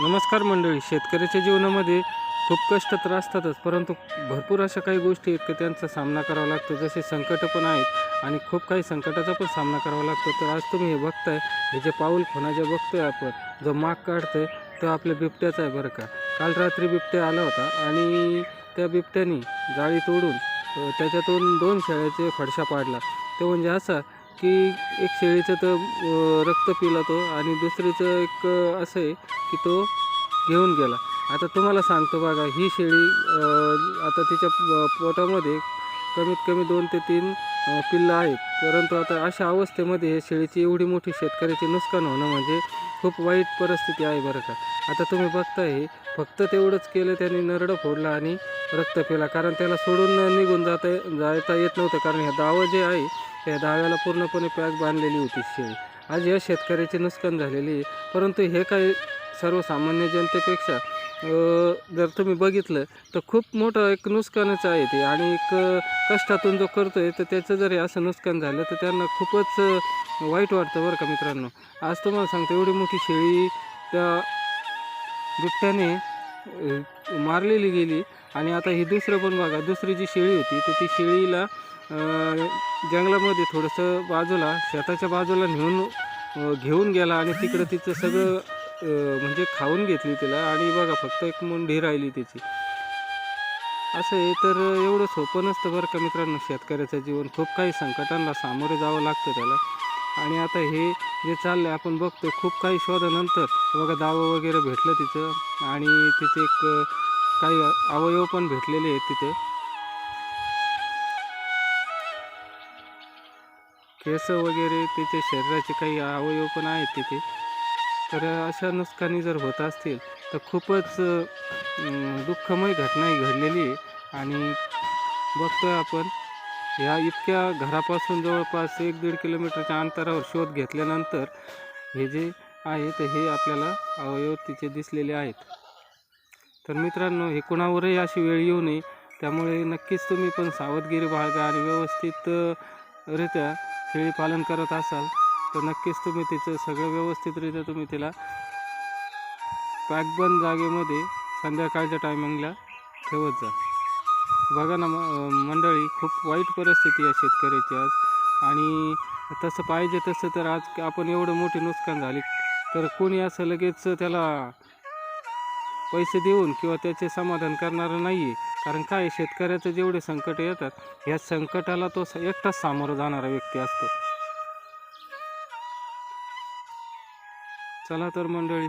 नमस्कार मंडळी शेतकऱ्याच्या जीवनामध्ये खूप कष्ट तर असतातच परंतु भरपूर अशा काही गोष्टी आहेत की त्यांचा सामना करावा लागतो. जसे संकट पण आहेत आणि खूप काही संकटाचा पण सामना करावा लागतो. तर आज तुम्ही हे बघताय हे जे पाऊल खुणा जे बघतोय आपण जो माग काढतोय तो आपल्या बिबट्याचा आहे बरं का. काल रात्री बिबट्या आला होता आणि त्या बिबट्याने जाळी तोडून त्याच्यातून दोन शेळ्याचे फडशा पाडला. तो म्हणजे असा की एक शेळीचं तर रक्त पिला तो आणि दुसरीचं एक असं आहे की तो घेऊन गेला. आता तुम्हाला सांगतो बघा ही शेळी आता तिच्या पोटामध्ये कमीत कमी दोन ते तीन पिल्लं आहेत. परंतु आता अशा अवस्थेमध्ये शेळीची एवढी मोठी शेतकऱ्याची नुकसान होणं म्हणजे खूप वाईट परिस्थिती आहे बरं का. आता तुम्ही बघताय हे फक्त तेवढंच केलं त्यांनी नरडं फोडला आणि रक्त पिला. कारण त्याला सोडून निघून जाता जाता येत नव्हतं. कारण ह्या दावं जे आहे त्या दाव्याला पूर्णपणे पॅक बांधलेली होती शेळी आज या शेतकऱ्याचे नुकसान झालेले आहे. परंतु हे काही सर्वसामान्य जनतेपेक्षा जर तुम्ही बघितलं तर खूप मोठं एक नुकसानच आहे ते. आणि एक कष्टातून जो करतो आहे तर त्याचं जर असं नुकसान झालं तर त्यांना खूपच वाईट वाटतं बरं का मित्रांनो. आज तुम्हाला सांगतो एवढी मोठी शेळी त्या बिबट्याने मारलेली गेली. आणि आता ही दुसरं पण बघा दुसरी जी शेळी होती तर ती शेळीला जंगलामध्ये थोडंसं बाजूला शेताच्या बाजूला नेऊन घेऊन गेला. आणि तिकडं तिचं सगळं म्हणजे खाऊन घेतली तिला. आणि बघा फक्त एक मुंडी राहिली तिची. असं आहे तर एवढं सोपं नसतं बरं का मित्रांनो शेतकऱ्याचं जीवन. खूप काही संकटांना सामोरे जावं लागतं त्याला. आणि आता हे जे चाललं आहे आपण बघतो खूप काही शोधानंतर बघा दावं वगैरे भेटलं तिचं आणि तिचे एक काही अवयव पण भेटलेले आहेत तिथे. केस वगैरे तिचे शरीराचे काही अवयव पण आहेत तिथे. तर अशा नुकसानी जर होत असतील तर खूपच दुःखमय घटना ही घडलेली आहे. आणि बघतोय आपण या इतक्या घरापासून जवळपास एक दीड किलोमीटरच्या अंतरावर शोध घेतल्यानंतर हे जे आहे तर हे आपल्याला अवयव तिचे दिसलेले आहेत. तर मित्रांनो हे कुणावरही अशी वेळ येऊ नये. त्यामुळे नक्कीच तुम्ही पण सावधगिरी बाळगा आणि व्यवस्थितरित्या शेळीपालन शेळी पालन करत असाल तर नक्कीच तुम्ही तिचं सगळं व्यवस्थितरित्या तुम्ही तिला पॅकबंद जागेमध्ये संध्याकाळच्या टायमिंगला ठेवत जा. बघा ना म- मंडळी खूप वाईट परिस्थिती आहे शेतकऱ्याची आज. आणि तसं पाहिजे तसं तर आज आपण एवढं मोठे नुकसान झाले तर कोणी असं लगेच त्याला पैसे देऊन किंवा त्याचे समाधान करणारं नाही आहे कारण काय शेतकऱ्याचं जेवढे संकट येतात या संकटाला तो एकटाच सामोरं जाणारा व्यक्ती असतो. चला तर मंडळी